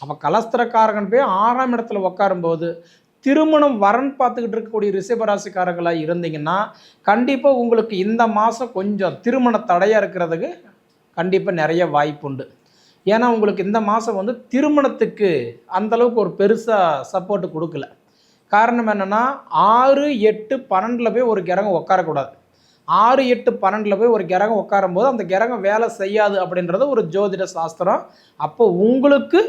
அப்போ கலஸ்திரக்காரகன் போய் ஆறாம் இடத்துல உட்காரும்போது திருமணம் வரன் பார்த்துக்கிட்டு இருக்கக்கூடிய ரிஷபராசிக்காரர்களாக இருந்தீங்கன்னா கண்டிப்பாக உங்களுக்கு இந்த மாதம் கொஞ்சம் திருமண தடையாக இருக்கிறதுக்கு கண்டிப்பாக நிறைய வாய்ப்புண்டு ஏன்னா உங்களுக்கு இந்த மாதம் வந்து திருமணத்துக்கு அந்தளவுக்கு ஒரு பெருசாக சப்போர்ட்டு கொடுக்கல. காரணம் என்னென்னா ஆறு எட்டு பன்னெண்டில் போய் ஒரு கிரகம் உட்காரக்கூடாது ஆறு எட்டு பன்னெண்டில் போய் ஒரு கிரகம் உட்காரும்போது அந்த கிரகம் வேலை செய்யாது அப்படின்றது ஒரு ஜோதிட சாஸ்திரம். அப்போ உங்களுக்கு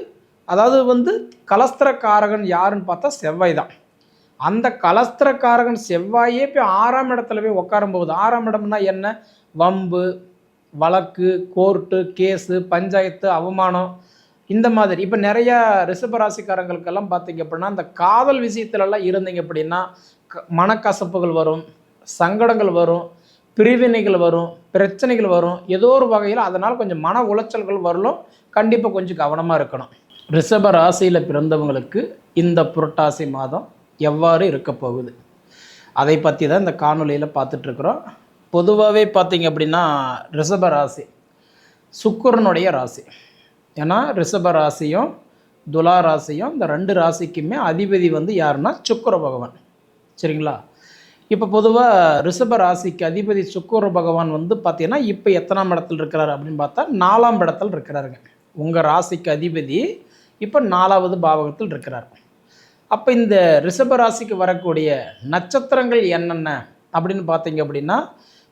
அதாவது வந்து கலஸ்திரக்காரகன் யாருன்னு பார்த்தா செவ்வாய் தான். அந்த கலஸ்திரக்காரகன் செவ்வாயே போய் ஆறாம் இடத்துல போய் உட்காரும்போது ஆறாம் இடம்னா என்ன? வம்பு வழக்கு கோர்ட்டு கேஸு பஞ்சாயத்து அவமானம் இந்த மாதிரி. இப்போ நிறையா ரிஷபராசிக்காரங்களுக்கெல்லாம் பார்த்தீங்க அப்படின்னா அந்த காதல் விஷயத்துலலாம் இருந்தீங்க அப்படின்னா க- மனக்கசப்புகள் வரும் சங்கடங்கள் வரும் பிரிவினைகள் வரும் பிரச்சனைகள் வரும் ஏதோ ஒரு வகையில் அதனால் கொஞ்சம் மன உளைச்சல்கள் வரலும் கண்டிப்பாக கொஞ்சம் கவனமாக இருக்கணும். ரிஷப ராசியில் பிறந்தவங்களுக்கு இந்த புரட்டாசி மாதம் எவ்வாறு இருக்க போகுது? அதை பற்றி தான் இந்த காணொலியில் பார்த்துட்ருக்குறோம் பொதுவாகவே பார்த்தீங்க அப்படின்னா ரிஷப ராசி சுக்கரனுடைய ராசி. ஏன்னா ரிஷப ராசியும் துலா ராசியும் இந்த ரெண்டு ராசிக்குமே அதிபதி வந்து யாருன்னா சுக்கர பகவான். சரிங்களா? இப்போ பொதுவாக ரிஷப ராசிக்கு அதிபதி சுக்கர பகவான் வந்து பார்த்தீங்கன்னா இப்போ எத்தனாம் இடத்துல இருக்கிறாரு அப்படின்னு பார்த்தா நாலாம் இடத்துல இருக்கிறாருங்க. உங்கள் ராசிக்கு அதிபதி இப்போ நாலாவது பாவகத்தில் இருக்கிறார். அப்போ இந்த ரிஷபராசிக்கு வரக்கூடிய நட்சத்திரங்கள் என்னென்ன அப்படின்னு பார்த்தீங்க அப்படின்னா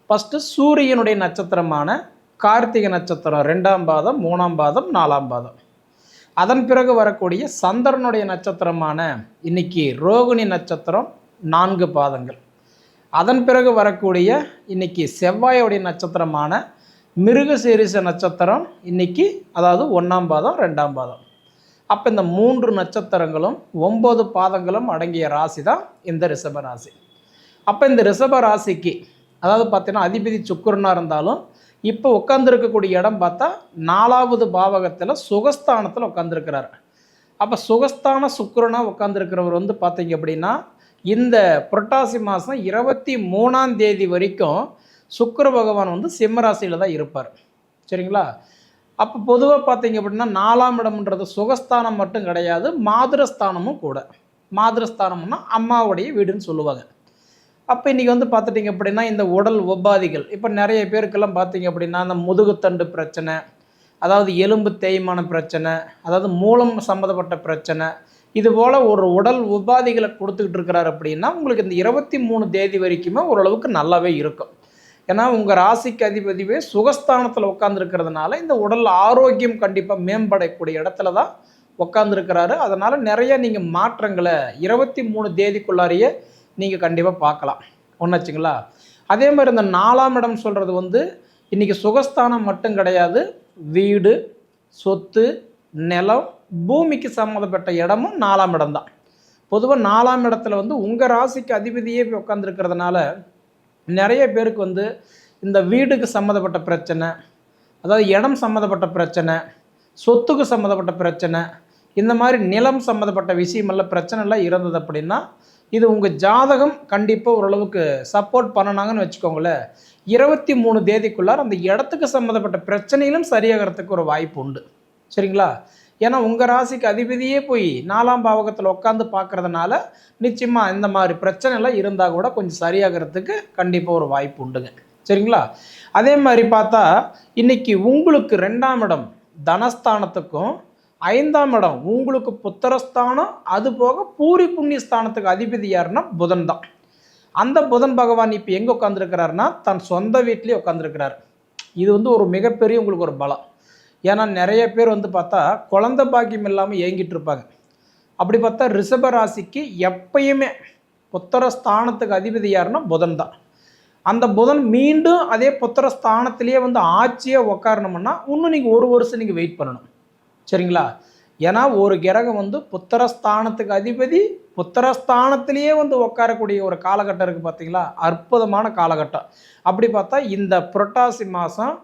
ஃபஸ்ட்டு சூரியனுடைய நட்சத்திரமான கார்த்திகை நட்சத்திரம் ரெண்டாம் பாதம் மூணாம் பாதம் நாலாம் பாதம். அதன் பிறகு வரக்கூடிய சந்திரனுடைய நட்சத்திரமான இன்னைக்கு ரோகிணி நட்சத்திரம் நான்கு பாதங்கள். அதன் பிறகு வரக்கூடிய இன்னைக்கு செவ்வாயோடைய நட்சத்திரமான மிருகசீரிச நட்சத்திரம் இன்னைக்கு அதாவது ஒன்றாம் பாதம் ரெண்டாம் பாதம். அப்போ இந்த மூன்று நட்சத்திரங்களும் ஒம்பது பாதங்களும் அடங்கிய ராசி தான் இந்த ரிஷப ராசி. அப்போ இந்த ரிஷப ராசிக்கு அதாவது பார்த்தீங்கன்னா அதிபதி சுக்கிரனாக இருந்தாலும் இப்போ உட்காந்துருக்கக்கூடிய இடம் பார்த்தா நாலாவது பாவகத்தில் சுகஸ்தானத்தில் உட்காந்துருக்கிறார் அப்போ சுகஸ்தான சுக்கிரனாக உட்காந்துருக்கிறவர் வந்து பார்த்தீங்க அப்படின்னா இந்த புரட்டாசி மாதம் இருபத்தி மூணாம் தேதி வரைக்கும் சுக்கர பகவான் வந்து சிம்மராசியில் தான் இருப்பார். சரிங்களா? அப்போ பொதுவாக பார்த்தீங்க அப்படின்னா நாலாம் இடம்ன்றது சுகஸ்தானம் மட்டும் கிடையாது மாதிரஸ்தானமும் கூட. மாதிரஸ்தானம்னா அம்மாவுடைய வீடுன்னு சொல்லுவாங்க. அப்போ இன்றைக்கி வந்து பார்த்துட்டிங்க அப்படின்னா இந்த உடல் உபாதிகள் இப்போ நிறைய பேருக்கெல்லாம் பார்த்தீங்க அப்படின்னா அந்த முதுகுத்தண்டு பிரச்சனை அதாவது எலும்பு தேய்மான பிரச்சனை அதாவது மூலம் சம்மந்தப்பட்ட பிரச்சனை இது போல் ஒரு உடல் உபாதிகளை கொடுத்துக்கிட்டு இருக்கிறார் அப்படின்னா உங்களுக்கு இந்த இருபத்தி மூணு தேதி வரைக்குமே ஓரளவுக்கு நல்லாவே இருக்கும். ஏன்னா உங்கள் ராசிக்கு அதிபதிவே சுகஸ்தானத்தில் உட்காந்துருக்கிறதுனால இந்த உடல் ஆரோக்கியம் கண்டிப்பாக மேம்படக்கூடிய இடத்துல தான் உட்காந்துருக்கிறாரு அதனால் நிறைய நீங்கள் மாற்றங்களை இருபத்தி மூணு தேதிக்குள்ளாரையே நீங்கள் கண்டிப்பாக பார்க்கலாம். ஒன்றாச்சுங்களா அதே மாதிரி இந்த நாலாம் இடம் சொல்கிறது வந்து இன்றைக்கி சுகஸ்தானம் மட்டும் கிடையாது வீடு சொத்து நிலம் பூமிக்கு சம்மந்தப்பட்ட இடமும் நாலாம் இடம் தான். பொதுவாக நாலாம் இடத்துல வந்து உங்கள் ராசிக்கு அதிபதியே போய் உட்காந்துருக்கிறதுனால நிறைய பேருக்கு வந்து இந்த வீடுக்கு சம்மந்தப்பட்ட பிரச்சனை அதாவது இடம் சம்மந்தப்பட்ட பிரச்சனை சொத்துக்கு சம்மந்தப்பட்ட பிரச்சனை இந்த மாதிரி நிலம் சம்மந்தப்பட்ட விஷயமெல்லாம் பிரச்சனைலாம் இருந்தது அப்படின்னா இது உங்கள் ஜாதகம் கண்டிப்பாக ஓரளவுக்கு சப்போர்ட் பண்ணனாங்கன்னு வச்சுக்கோங்களேன். இருபத்தி மூணு தேதிக்குள்ளார் அந்த இடத்துக்கு சம்மந்தப்பட்ட பிரச்சனையிலும் சரியாகிறதுக்கு ஒரு வாய்ப்பு உண்டு. சரிங்களா? ஏன்னா உங்கள் ராசிக்கு அதிபதியே போய் நாலாம் பாவகத்தில் உட்காந்து பார்க்கறதுனால நிச்சயமாக இந்த மாதிரி பிரச்சனைலாம் இருந்தால் கூட கொஞ்சம் சரியாகிறதுக்கு கண்டிப்பாக ஒரு வாய்ப்பு உண்டுங்க. சரிங்களா? அதே மாதிரி பார்த்தா இன்னைக்கு உங்களுக்கு ரெண்டாம் இடம் தனஸ்தானத்துக்கும் ஐந்தாம் இடம் உங்களுக்கு புத்திரஸ்தானம் அது போக பூரி புண்ணிய ஸ்தானத்துக்கு அதிபதி யாருன்னா புதன் தான். அந்த புதன் பகவான் இப்போ எங்கே உட்காந்துருக்கிறாருன்னா தன் சொந்த வீட்லேயே உட்காந்துருக்கிறார் இது வந்து ஒரு மிகப்பெரிய உங்களுக்கு ஒரு பலம். ஏன்னா நிறைய பேர் வந்து பார்த்தா குழந்த பாக்கியம் இல்லாமல் ஏங்கிட்டு இருப்பாங்க. அப்படி பார்த்தா ரிஷப ராசிக்கு எப்பயுமே புத்திர ஸ்தானத்துக்கு அதிபதி யாருன்னா புதன் தான். அந்த புதன் மீண்டும் அதே புத்திர ஸ்தானத்திலேயே வந்து ஆட்சியாக உட்காரணும்னா இன்னும் நீங்கள் ஒரு வருஷம் நீங்கள் வெயிட் பண்ணணும். சரிங்களா? ஏன்னா ஒரு கிரகம் வந்து புத்திரஸ்தானத்துக்கு அதிபதி புத்திரஸ்தானத்திலேயே வந்து உட்காரக்கூடிய ஒரு காலகட்டம் இருக்குது பார்த்தீங்களா? அற்புதமான காலகட்டம். அப்படி பார்த்தா இந்த புரட்டாசி மாதம்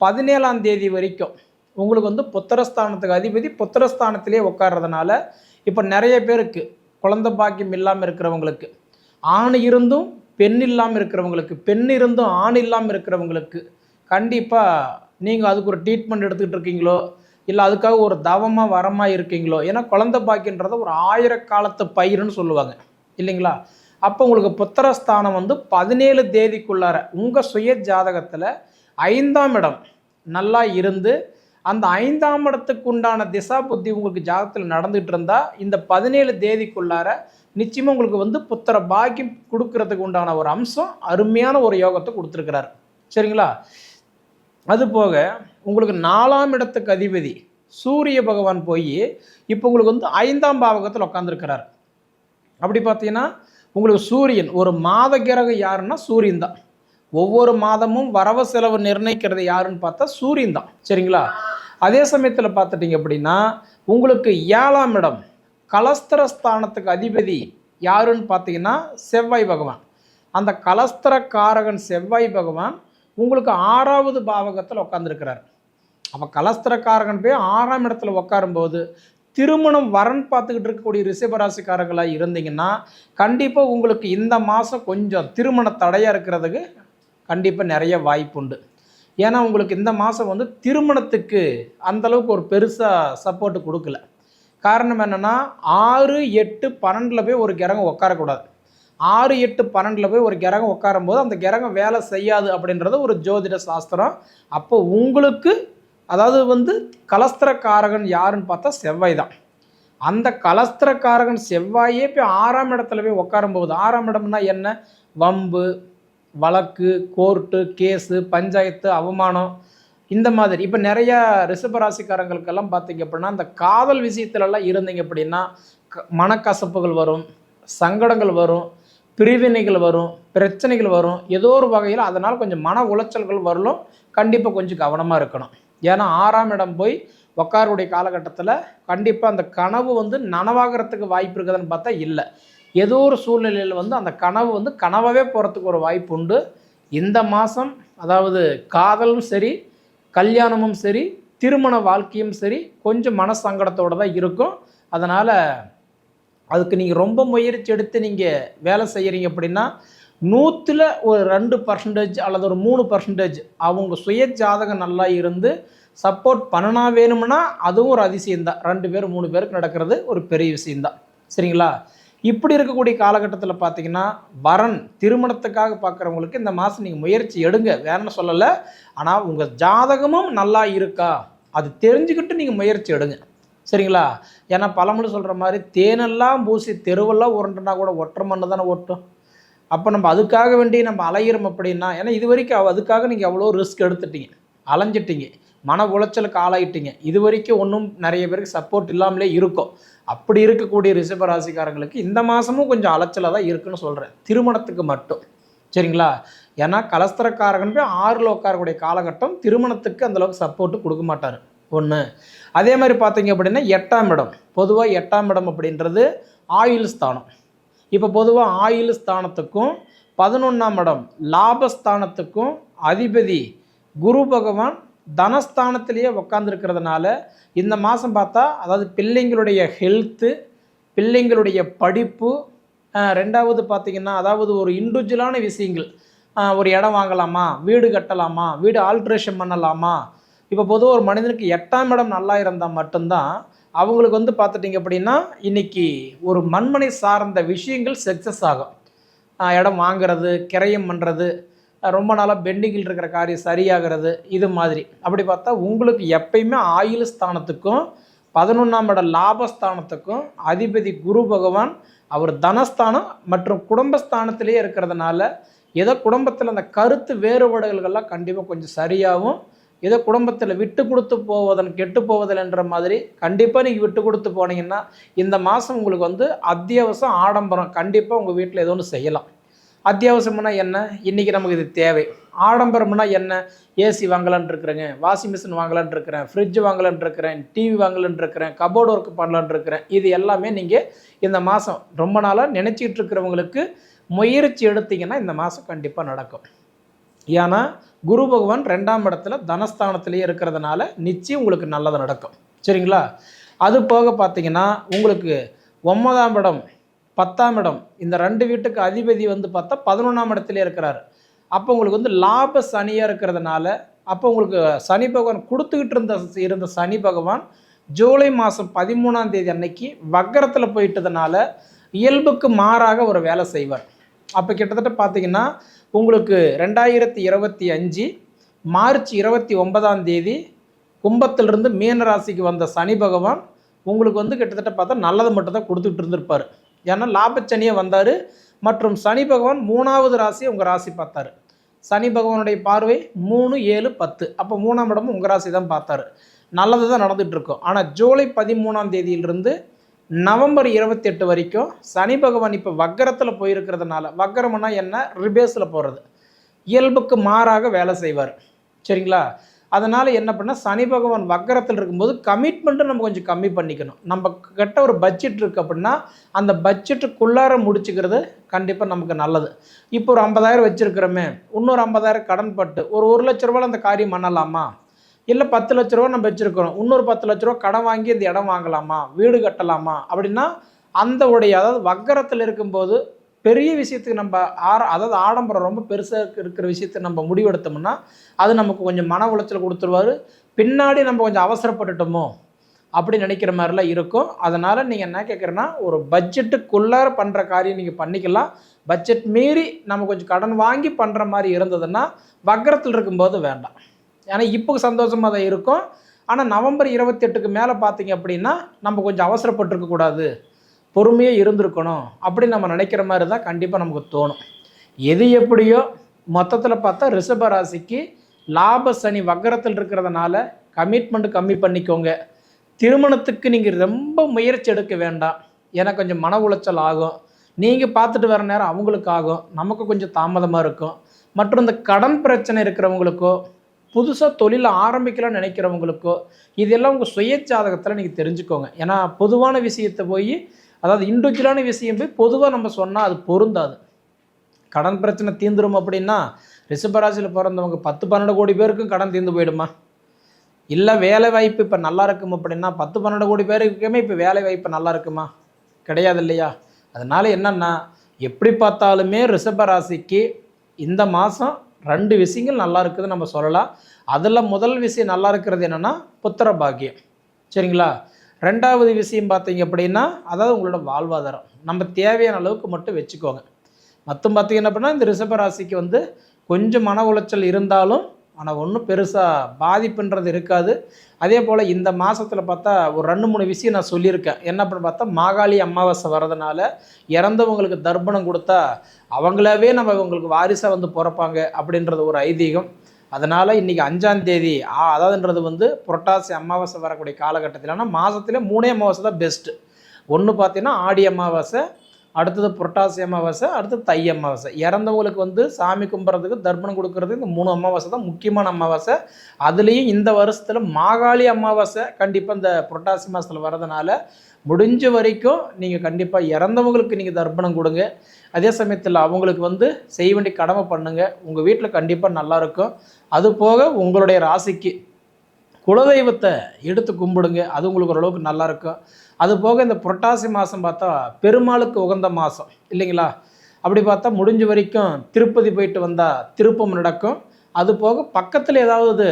பதினேழாம் தேதி வரைக்கும் உங்களுக்கு வந்து புத்திரஸ்தானத்துக்கு அதிபதி புத்திரஸ்தானத்திலே உட்கார்றதுனால இப்போ நிறைய பேருக்கு குழந்த பாக்கியம் இல்லாமல் இருக்கிறவங்களுக்கு ஆண் இருந்தும் பெண் இல்லாமல் இருக்கிறவங்களுக்கு பெண் இருந்தும் ஆண் இல்லாமல் இருக்கிறவங்களுக்கு கண்டிப்பாக நீங்கள் அதுக்கு ஒரு ட்ரீட்மெண்ட் எடுத்துக்கிட்டு இருக்கீங்களோ இல்லை அதுக்காக ஒரு தவமாக வரமாக இருக்கீங்களோ ஏன்னா குழந்த பாக்கின்றத ஒரு ஆயிரக்காலத்து பயிருன்னு சொல்லுவாங்க. இல்லைங்களா? அப்போ உங்களுக்கு புத்திரஸ்தானம் வந்து பதினேழு தேதிக்குள்ளார உங்கள் சுய ஜாதகத்தில் ஐந்தாம் இடம் நல்லா இருந்து அந்த ஐந்தாம் இடத்துக்கு உண்டான திசா புத்தி உங்களுக்கு ஜாதகத்தில் நடந்துகிட்டு இருந்தால் இந்த பதினேழு தேதிக்குள்ளார நிச்சயமாக உங்களுக்கு வந்து புத்திர பாக்கியம் கொடுக்கறதுக்கு உண்டான ஒரு அம்சம் அருமையான ஒரு யோகத்தை கொடுத்துருக்கிறார். சரிங்களா? அது போக உங்களுக்கு நாலாம் இடத்துக்கு அதிபதி சூரிய பகவான் போய் இப்போ உங்களுக்கு வந்து ஐந்தாம் பாவகத்தில் உட்காந்துருக்கிறார் அப்படி பார்த்தீங்கன்னா உங்களுக்கு சூரியன் ஒரு மாத கிரகம் யாருன்னா சூரியன் தான். ஒவ்வொரு மாதமும் வரவு செலவு நிர்ணயிக்கிறது யாருன்னு பார்த்தா சூரியன் தான். சரிங்களா? அதே சமயத்தில் பார்த்துட்டிங்க அப்படின்னா உங்களுக்கு ஏழாம் இடம் கலஸ்தரஸ்தானத்துக்கு அதிபதி யாருன்னு பார்த்தீங்கன்னா செவ்வாய் பகவான். அந்த கலஸ்தர காரகன் செவ்வாய் பகவான் உங்களுக்கு ஆறாவது பாவகத்தில் உட்காந்துருக்கிறார் அப்போ கலஸ்தரக்காரகன் போய் ஆறாம் இடத்துல உட்காரும்போது திருமணம் வரன் பார்த்துக்கிட்டு இருக்கக்கூடிய ரிஷபராசிக்காரர்களாக இருந்தீங்கன்னா கண்டிப்பாக உங்களுக்கு இந்த மாதம் கொஞ்சம் திருமண தடையாக இருக்கிறதுக்கு கண்டிப்பாக நிறைய வாய்ப்புண்டு. ஏன்னா உங்களுக்கு இந்த மாதம் வந்து திருமணத்துக்கு அந்தளவுக்கு ஒரு பெருசாக சப்போர்ட்டு கொடுக்கல. காரணம் என்னென்னா ஆறு எட்டு பன்னெண்டில் போய் ஒரு கிரகம் உட்காரக்கூடாது. ஆறு எட்டு பன்னெண்டில் போய் ஒரு கிரகம் உட்காரும்போது அந்த கிரகம் வேலை செய்யாது அப்படின்றது ஒரு ஜோதிட சாஸ்திரம். அப்போ உங்களுக்கு அதாவது வந்து கலஸ்திரக்காரகன் யாருன்னு பார்த்தா செவ்வாய் தான். அந்த கலஸ்திரக்காரகன் செவ்வாயே போய் ஆறாம் இடத்துல போய் உட்காரும்போது ஆறாம் இடம்னா என்ன? வம்பு வழக்கு கோர்ட்டு கேஸு பஞ்சாயத்து அவமானம் இந்த மாதிரி. இப்போ நிறையா ரிஷபராசிக்காரங்களுக்கெல்லாம் பார்த்தீங்க அப்படின்னா அந்த காதல் விஷயத்துலலாம் இருந்தீங்க அப்படின்னா க- மனக்கசப்புகள் வரும் சங்கடங்கள் வரும் பிரிவினைகள் வரும் பிரச்சனைகள் வரும் ஏதோ ஒரு வகையில் அதனால் கொஞ்சம் மன உளைச்சல்கள் வரலும் கண்டிப்பாக கொஞ்சம் கவனமாக இருக்கணும். ஏன்னா ஆறாம் இடம் போய் உக்காருடைய காலகட்டத்தில் கண்டிப்பாக அந்த கனவு வந்து நனவாகிறதுக்கு வாய்ப்பு இருக்குதுன்னு பார்த்தா இல்லை. ஏதோ ஒரு சூழ்நிலையில் வந்து அந்த கனவு வந்து கனவாகவே போகிறதுக்கு ஒரு வாய்ப்பு உண்டு. இந்த மாதம் அதாவது காதலும் சரி கல்யாணமும் சரி திருமண வாழ்க்கையும் சரி கொஞ்சம் மனசங்கடத்தோடு தான் இருக்கும். அதனால் அதுக்கு நீங்கள் ரொம்ப முயற்சி எடுத்து நீங்கள் வேலை செய்கிறீங்க அப்படின்னா நூற்றில் ஒரு ரெண்டு பர்சன்டேஜ் அல்லது ஒரு மூணு பர்சன்டேஜ் அவங்க சுய ஜாதகம் நல்லா இருந்து சப்போர்ட் பண்ணனா வேணும்னா அதுவும் ஒரு அதிசயம்தான். ரெண்டு பேர் மூணு பேருக்கு நடக்கிறது ஒரு பெரிய விஷயம்தான். சரிங்களா? இப்படி இருக்கக்கூடிய காலகட்டத்தில் பார்த்தீங்கன்னா வரன் திருமணத்துக்காக பார்க்குறவங்களுக்கு இந்த மாதம் நீங்கள் முயற்சி எடுங்க. வேணும்னு சொல்லலை? ஆனால் உங்கள் ஜாதகமும் நல்லா இருக்கா? அது தெரிஞ்சுக்கிட்டு நீங்கள் முயற்சி எடுங்க. சரிங்களா? ஏன்னா பழமொழி சொல்கிற மாதிரி தேனெல்லாம் பூசி தெருவெல்லாம் உருண்டுனா கூட ஒற்றை மண்ணு தானே ஒட்டும் அப்போ நம்ம அதுக்காக வேண்டி நம்ம அலையிறோம் அப்படின்னா ஏன்னா இது வரைக்கும் அதுக்காக நீங்கள் அவ்வளோ ரிஸ்க் எடுத்துட்டீங்க. அலைஞ்சிட்டீங்க. மன உளைச்சலுக்கு ஆளாயிட்டீங்க. இது வரைக்கும் ஒன்றும் நிறைய பேருக்கு சப்போர்ட் இல்லாமலே இருக்கும். அப்படி இருக்கக்கூடிய ரிஷப ராசிக்காரங்களுக்கு இந்த மாதமும் கொஞ்சம் அலைச்சலாக தான் இருக்குன்னு சொல்கிறேன் திருமணத்துக்கு மட்டும். சரிங்களா? ஏன்னா கலஸ்தரக்காரகன் போய் ஆறில் உட்காரக்கூடிய காலகட்டம் திருமணத்துக்கு அந்தளவுக்கு சப்போர்ட்டு கொடுக்க மாட்டார். ஒன்று அதே மாதிரி பார்த்தீங்க அப்படின்னா எட்டாம் இடம். பொதுவாக எட்டாம் இடம் அப்படின்றது ஆயுள் ஸ்தானம். இப்போ பொதுவாக ஆயுள் ஸ்தானத்துக்கும் பதினொன்றாம் இடம் லாபஸ்தானத்துக்கும் அதிபதி குரு பகவான் தனஸ்தானத்திலேயே உக்காந்துருக்கிறதுனால இந்த மாதம் பார்த்தா அதாவது பிள்ளைங்களுடைய ஹெல்த்து பிள்ளைங்களுடைய படிப்பு ரெண்டாவது பார்த்திங்கன்னா அதாவது ஒரு இண்டிவிஜுவலான விஷயங்கள். ஒரு இடம் வாங்கலாமா? வீடு கட்டலாமா? வீடு ஆல்ட்ரேஷன் பண்ணலாமா? இப்போ பொதுவாக ஒரு மனிதனுக்கு எட்டாம் இடம் நல்லா இருந்தால் மட்டும்தான் அவங்களுக்கு வந்து பார்த்துட்டிங்க அப்படின்னா இன்றைக்கி ஒரு மண்மனை சார்ந்த விஷயங்கள் சக்ஸஸ் ஆகும். இடம் வாங்குறது கிரயம் பண்ணுறது ரொம்ப நாளாக பெண்டிங்கில் இருக்கிற காரியம் சரியாகிறது இது மாதிரி. அப்படி பார்த்தா உங்களுக்கு எப்பயுமே ஆயுள் ஸ்தானத்துக்கும் பதினொன்றாம் இட லாபஸ்தானத்துக்கும் அதிபதி குரு பகவான் அவர் தனஸ்தானம் மற்றும் குடும்பஸ்தானத்திலேயே இருக்கிறதுனால ஏதோ குடும்பத்தில் அந்த கருத்து வேறுபாடுகள்லாம் கண்டிப்பாக கொஞ்சம் சரியாகும். ஏதோ குடும்பத்தில் விட்டு கொடுத்து போவதன் கெட்டு போவதில் என்ற மாதிரி கண்டிப்பாக நீங்கள் விட்டு கொடுத்து போனீங்கன்னா இந்த மாதம் உங்களுக்கு வந்து அத்தியாவசியம் ஆடம்பரம் கண்டிப்பாக உங்கள் வீட்டில் ஏதோ ஒன்று செய்யலாம். அத்தியாவசியம்னா என்ன? இன்றைக்கி நமக்கு இது தேவை. ஆடம்பரம்னா என்ன? ஏசி வாங்கலான்னு இருக்கிறேங்க. வாஷிங் மிஷின் வாங்கலான் இருக்கிறேன். ஃப்ரிட்ஜ் வாங்கலான் இருக்கிறேன். டிவி வாங்கலான் இருக்கிறேன். கபோர்டு ஒர்க் பண்ணலான் இருக்கிறேன். இது எல்லாமே நீங்கள் இந்த மாதம் ரொம்ப நாளாக நினச்சிட்டு இருக்கிறவங்களுக்கு முயற்சி எடுத்தீங்கன்னா இந்த மாதம் கண்டிப்பாக நடக்கும். ஏன்னா குரு பகவான் ரெண்டாம் இடத்துல தனஸ்தானத்திலேயே இருக்கிறதுனால நிச்சயம் உங்களுக்கு நல்லது நடக்கும். சரிங்களா? அது போக பார்த்தீங்கன்னா உங்களுக்கு ஒன்பதாம் இடம் பத்தாம் இடம். இந்த ரெண்டு வீட்டுக்கு அதிபதி வந்து பார்த்தா பதினொன்றாம் இடத்துல இருக்கிறார். அப்போ உங்களுக்கு வந்து லாப சனியாக இருக்கிறதுனால அப்போ உங்களுக்கு சனி பகவான் கொடுத்துக்கிட்டு இருந்த இருந்த சனி பகவான் ஜூலை மாதம் பதிமூணாம் தேதி அன்னைக்கு வக்கரத்தில் போயிட்டதுனால இயல்புக்கு மாறாக ஒரு வேலை செய்வார். அப்போ கிட்டத்தட்ட பார்த்தீங்கன்னா உங்களுக்கு ரெண்டாயிரத்தி இருபத்தி அஞ்சு மார்ச் இருபத்தி ஒன்பதாம் தேதி கும்பத்திலிருந்து மீன ராசிக்கு வந்த சனி பகவான் உங்களுக்கு வந்து கிட்டத்தட்ட பார்த்தா நல்லது மட்டும்தான் கொடுத்துட்டு இருந்திருப்பார். ஏன்னா லாபச்சனியே வந்தார். மற்றும் சனி பகவான் மூணாவது ராசியை உங்கள் ராசி பார்த்தாரு. சனி பகவானுடைய பார்வை மூணு ஏழு பத்து. அப்போ மூணாம் இடமும் உங்கள் ராசி தான் பார்த்தாரு. நல்லது தான் நடந்துட்டு இருக்கும் ஆனால் ஜூலை பதிமூணாம் தேதியிலிருந்து நவம்பர் இருபத்தி எட்டு வரைக்கும் சனி பகவான் இப்போ வக்கரத்தில் போயிருக்கிறதுனால வக்கரம்னா என்ன? ரிபேஸில் போகிறது இயல்புக்கு மாறாக வேலை செய்வார். சரிங்களா? அதனால் என்ன பண்ணால் சனி பகவான் வக்கரத்தில் இருக்கும்போது கமிட்மெண்ட்டை நம்ம கொஞ்சம் கம்மி பண்ணிக்கணும். நம்ம கிட்ட ஒரு பட்ஜெட் இருக்குது அப்படின்னா அந்த பட்ஜெட்டுக்குள்ளார முடிச்சுக்கிறது கண்டிப்பாக நமக்கு நல்லது. இப்போ ஒரு ஐம்பதாயிரம் வச்சுருக்கிறோமே இன்னொரு ஐம்பதாயிரம் கடன் பட்டு ஒரு ஒரு லட்ச ரூபாயில் அந்த காரியம் பண்ணலாமா? இல்லை பத்து லட்ச ரூபா நம்ம வச்சுருக்கிறோம் இன்னொரு பத்து லட்ச ரூபா கடன் வாங்கி இந்த இடம் வாங்கலாமா? வீடு கட்டலாமா? அப்படின்னா அந்த உடைய அதாவது வக்கரத்தில் இருக்கும்போது பெரிய விஷயத்துக்கு நம்ம ஆர அதாவது ஆடம்பரம் ரொம்ப பெருசாக இருக்கிற விஷயத்தை நம்ம முடிவெடுத்தோம்னா அது நமக்கு கொஞ்சம் மன உளைச்சல் கொடுத்துருவாரு. பின்னாடி நம்ம கொஞ்சம் அவசரப்பட்டுட்டோமோ அப்படி நினைக்கிற மாதிரிலாம் இருக்கும். அதனால் நீங்கள் என்ன கேட்குறேன்னா ஒரு பட்ஜெட்டுக்குள்ளார பண்ணுற காரியம் நீங்கள் பண்ணிக்கலாம். பட்ஜெட் மீறி நம்ம கொஞ்சம் கடன் வாங்கி பண்ணுற மாதிரி இருந்ததுன்னா வக்கரத்தில் இருக்கும்போது வேண்டாம். ஏன்னா இப்போ சந்தோஷமாக தான் இருக்கும். ஆனால் நவம்பர் இருபத்தெட்டுக்கு மேலே பார்த்தீங்க அப்படின்னா நம்ம கொஞ்சம் அவசரப்பட்டிருக்கக்கூடாது. பொறுமையாக இருந்திருக்கணும் அப்படி நம்ம நினைக்கிற மாதிரி தான் கண்டிப்பாக நமக்கு தோணும். எது எப்படியோ மொத்தத்தில் பார்த்தா ரிஷப ராசிக்கு லாப சனி வக்கரத்தில் இருக்கிறதுனால கமிட்மெண்ட் கம்மி பண்ணிக்கோங்க. திருமணத்துக்கு நீங்கள் ரொம்ப முயற்சி எடுக்க வேண்டாம். ஏன்னா கொஞ்சம் மன உளைச்சல் ஆகும். நீங்கள் பார்த்துட்டு வர நேரம் அவங்களுக்கு ஆகும். நமக்கு கொஞ்சம் தாமதமாக இருக்கும். மற்றும் இந்த கடன் பிரச்சனை இருக்கிறவங்களுக்கோ புதுசாக தொழில் ஆரம்பிக்கலாம்னு நினைக்கிறவங்களுக்கோ இதெல்லாம் உங்கள் சுய ஜாதகத்தில் நீங்கள் தெரிஞ்சுக்கோங்க. ஏன்னா பொதுவான விஷயத்தை போய் அதாவது இண்டிவிஜுவலான விஷயம் போய் பொதுவாக நம்ம சொன்னால் அது பொருந்தாது. கடன் பிரச்சனை தீந்துரும் அப்படின்னா ரிஷபராசியில் பிறந்தவங்க பத்து பன்னெண்டு கோடி பேருக்கும் கடன் தீர்ந்து போயிடுமா? இல்லை வேலை வாய்ப்பு இப்போ நல்லா இருக்கும் அப்படின்னா பத்து பன்னெண்டு கோடி பேருக்குமே இப்போ வேலை வாய்ப்பு நல்லா இருக்குமா? கிடையாது இல்லையா? அதனால் என்னென்னா எப்படி பார்த்தாலுமே ரிஷபராசிக்கு இந்த மாதம் ரெண்டு விஷயங்கள் நல்லா இருக்குதுன்னு நம்ம சொல்லலாம். அதில் முதல் விஷயம் நல்லா இருக்கிறது என்னென்னா புத்திர பாக்கியம். சரிங்களா? ரெண்டாவது விஷயம் பார்த்தீங்க அப்படின்னா அதாவது உங்களோட வாழ்வாதாரம். நம்ம தேவையான அளவுக்கு மட்டும் வச்சுக்கோங்க. மற்றும் பார்த்தீங்கன்னா அப்படின்னா இந்த ரிஷபராசிக்கு வந்து கொஞ்சம் மன உளைச்சல் இருந்தாலும் ஆனால் ஒன்றும் பெருசாக பாதிப்புன்றது இருக்காது. அதே போல் இந்த மாதத்தில் பார்த்தா ஒரு ரெண்டு மூணு விஷயம் நான் சொல்லியிருக்கேன். என்ன அப்படின்னு பார்த்தா மாகாளி அமாவாசை வர்றதுனால இறந்தவங்களுக்கு தர்ப்பணம் கொடுத்தா அவங்களாவே நம்ம உங்களுக்கு வாரிசாக வந்து பிறப்பாங்க அப்படின்றது ஒரு ஐதீகம். அதனால் இன்றைக்கி அஞ்சாம் தேதி அதாவதுன்றது வந்து புரட்டாசி அமாவாசை வரக்கூடிய காலகட்டத்தில். ஆனால் மாதத்துல மூணே அமாவாசை தான் பெஸ்ட்டு ஒன்று பார்த்தீங்கன்னா ஆடி அமாவாசை அடுத்தது புரட்டாசி அமாவாசை அடுத்தது தை அமாவாசை. இறந்தவங்களுக்கு வந்து சாமி கும்பிட்றதுக்கு தர்ப்பணம் கொடுக்கறது இந்த மூணு அமாவாசை தான் முக்கியமான அமாவாசை. அதுலேயும் இந்த வருஷத்தில் மாகாளி அமாவாசை கண்டிப்பாக இந்த புரட்டாசி மாதத்தில் வரதுனால முடிஞ்ச வரைக்கும் நீங்கள் கண்டிப்பாக இறந்தவங்களுக்கு நீங்கள் தர்ப்பணம் கொடுங்க. அதே சமயத்தில் அவங்களுக்கு வந்து செய்ய வேண்டிய கடமை பண்ணுங்கள் உங்கள் வீட்டில் கண்டிப்பாக நல்லாயிருக்கும் அது போக உங்களுடைய ராசிக்கு குலதெய்வத்தை எடுத்து கும்பிடுங்க. அது உங்களுக்கு ஓரளவுக்கு நல்லாயிருக்கும் அது போக இந்த புரட்டாசி மாதம் பார்த்தா பெருமாளுக்கு உகந்த மாதம் இல்லைங்களா? அப்படி பார்த்தா முடிஞ்ச வரைக்கும் திருப்பதி போயிட்டு வந்தால் திருப்பம் நடக்கும். அது போக பக்கத்தில் ஏதாவது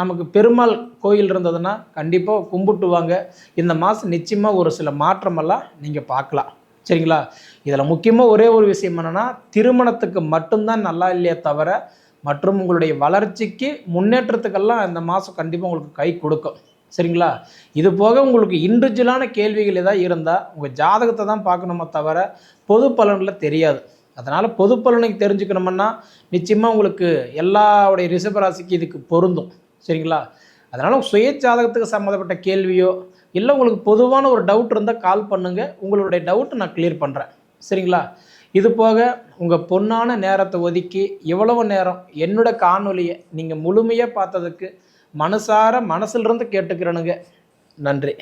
நமக்கு பெருமாள் கோயில் இருந்ததுன்னா கண்டிப்பாக கும்பிட்டுவாங்க. இந்த மாதம் நிச்சயமாக ஒரு சில மாற்றமெல்லாம் நீங்கள் பார்க்கலாம். சரிங்களா? இதில் முக்கியமாக ஒரே ஒரு விஷயம் என்னென்னா திருமணத்துக்கு மட்டும்தான் நல்லா இல்லையே தவிர மற்றும் உங்களுடைய வளர்ச்சிக்கு முன்னேற்றத்துக்கெல்லாம் இந்த மாதம் கண்டிப்பாக உங்களுக்கு கை கொடுக்கும். சரிங்களா? இது போக உங்களுக்கு இண்டிவிஜுவலான கேள்விகள் ஏதாவது இருந்தால் உங்கள் ஜாதகத்தை தான் பார்க்கணுமே தவிர பொது பலனில் தெரியாது. அதனால் பொது பலனுக்கு தெரிஞ்சுக்கணுமுன்னா நிச்சயமாக உங்களுக்கு எல்லாவுடைய ரிஷபராசிக்கு இதுக்கு பொருந்தும். சரிங்களா? அதனால் சுய ஜாதகத்துக்கு சம்மந்தப்பட்ட கேள்வியோ இல்லை உங்களுக்கு பொதுவான ஒரு டவுட் இருந்தால் கால் பண்ணுங்கள் உங்களுடைய டவுட்டை நான் கிளியர் பண்ணுறேன் சரிங்களா? இது போக உங்கள் பொண்ணான நேரத்தை ஒதுக்கி இவ்வளவு நேரம் என்னோட காணொலியை நீங்கள் முழுமையாக பார்த்ததுக்கு மனசார மனசிலிருந்து கேட்டுக்கிறனுங்க. நன்றி.